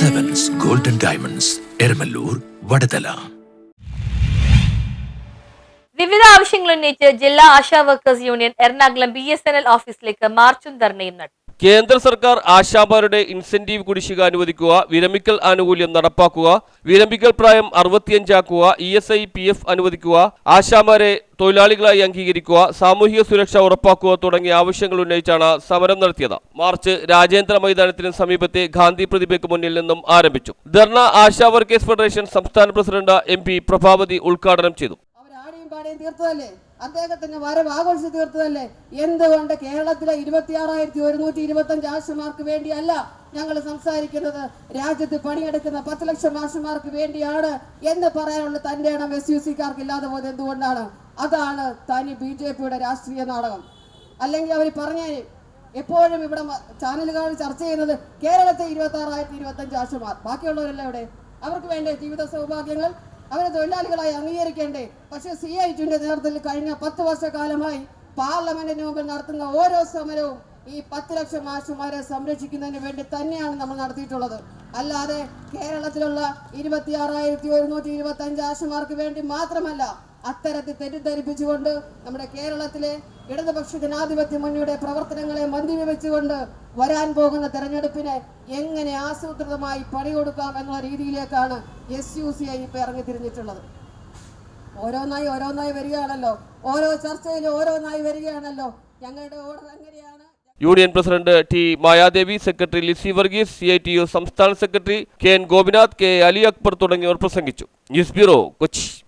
Diamonds Eramalloor Vadathala വിവിധ ആവശ്യങ്ങൾ ഉന്നയിച്ച് ജില്ലാ Asha workers union Ernakulam B S N L ഓഫീസിലേക്ക് മാർച്ചും ധർണയും നടത്തി. കേന്ദ്ര സർക്കാർ ആശാമാരുടെ ഇൻസെന്റീവ് കുടിശ്ശിക അനുവദിക്കുക വിരമിക്കൽ ആനുകൂല്യം നടപ്പാക്കുക വിരമിക്കൽ പ്രായം അറുപത്തിയഞ്ചാക്കുക E S I P F അനുവദിക്കുക ആശാമാരെ തൊഴിലാളികളായി അംഗീകരിക്കുക സാമൂഹിക സുരക്ഷ ഉറപ്പാക്കുക തുടങ്ങിയ ആവശ്യങ്ങൾ ഉന്നയിച്ചാണ് സമരം നടത്തിയത്. മാർച്ച് രാജേന്ദ്ര മൈതാനത്തിന് സമീപത്തെ ഗാന്ധി പ്രതിമയ്ക്ക് മുന്നിൽ നിന്നും ആരംഭിച്ചു. ധർണ ആശാ വർക്കേഴ്സ് ഫെഡറേഷൻ സംസ്ഥാന പ്രസിഡന്റ് എം പി പ്രഭാവതി ഉദ്ഘാടനം ചെയ്തു. അദ്ദേഹത്തിന്റെ വരവ് ആഘോഷിച്ചു തീർത്തതല്ലേ? എന്തുകൊണ്ട് കേരളത്തിലെ ഇരുപത്തിയാറായിരത്തി ഒരുന്നൂറ്റി ഇരുപത്തി അഞ്ച് ആശുമാർക്ക് വേണ്ടിയല്ല ഞങ്ങൾ സംസാരിക്കുന്നത്? രാജ്യത്ത് പണിയെടുക്കുന്ന പത്ത് ലക്ഷം ആശുമാർക്ക് വേണ്ടിയാണ് എന്ന് പറയാനുള്ള തന്റെ ഇടം എസ് യു സിക്കാർക്ക് ഇല്ലാതെ പോയത് എന്തുകൊണ്ടാണ്? അതാണ് തനി ബി ജെ പിയുടെ രാഷ്ട്രീയ നാടകം. അല്ലെങ്കിൽ അവർ പറഞ്ഞേ എപ്പോഴും ഇവിടെ ചാനലുകൾ ചർച്ച ചെയ്യുന്നത് കേരളത്തെ ഇരുപത്തി ആറായിരത്തി ഇരുപത്തി അഞ്ച് ആശുമാർ. ബാക്കിയുള്ളവരല്ല ഇവിടെ അവർക്ക് വേണ്ട ജീവിത സൗഭാഗ്യങ്ങൾ അവരെ തൊഴിലാളികളായി അംഗീകരിക്കേണ്ടേ. പക്ഷേ സി ഐ ടിയുടെ നേതൃത്വത്തിൽ കഴിഞ്ഞ പത്ത് വർഷക്കാലമായി പാർലമെന്റിന് മുമ്പിൽ നടത്തുന്ന ഓരോ സമരവും ഈ പത്ത് ലക്ഷം മാഷുമാരെ സംരക്ഷിക്കുന്നതിന് വേണ്ടി തന്നെയാണ് നമ്മൾ നടത്തിയിട്ടുള്ളത്. അല്ലാതെ കേരളത്തിലുള്ള ഇരുപത്തി ആറായിരത്തി ഒരുന്നൂറ്റി ഇരുപത്തി അഞ്ച് ആശുമാർക്ക് വേണ്ടി മാത്രമല്ല അത്തരത്തിൽ തെറ്റിദ്ധരിപ്പിച്ചുകൊണ്ട് നമ്മുടെ കേരളത്തിലെ ഇടതുപക്ഷ ജനാധിപത്യ മുന്നണിയുടെ പ്രവർത്തനങ്ങളെ മന്ദിവെച്ചുകൊണ്ട് വരാൻ പോകുന്ന തെരഞ്ഞെടുപ്പിനെ എങ്ങനെ ആസൂത്രിതമായി പണി കൊടുക്കാം എന്നുള്ള രീതിയിലേക്കാണ് എസ് യു സി ഐ ഇപ്പൊ ഇറങ്ങി തിരിഞ്ഞിട്ടുള്ളത്. ഓരോന്നായി ഓരോന്നായി വരികയാണല്ലോ. ഓരോ ചർച്ചയിലും ഓരോന്നായി വരികയാണല്ലോ. ഞങ്ങളുടെ ഓർഡർ എങ്ങനെയാണ്? Union president T Mayadevi secretary Lissy Varghese C I T U സംസ്ഥാന secretary K N Gopinath K Ali Akbar തുടങ്ങിയവർ പ്രസംഗിച്ചു. News bureau Kochi.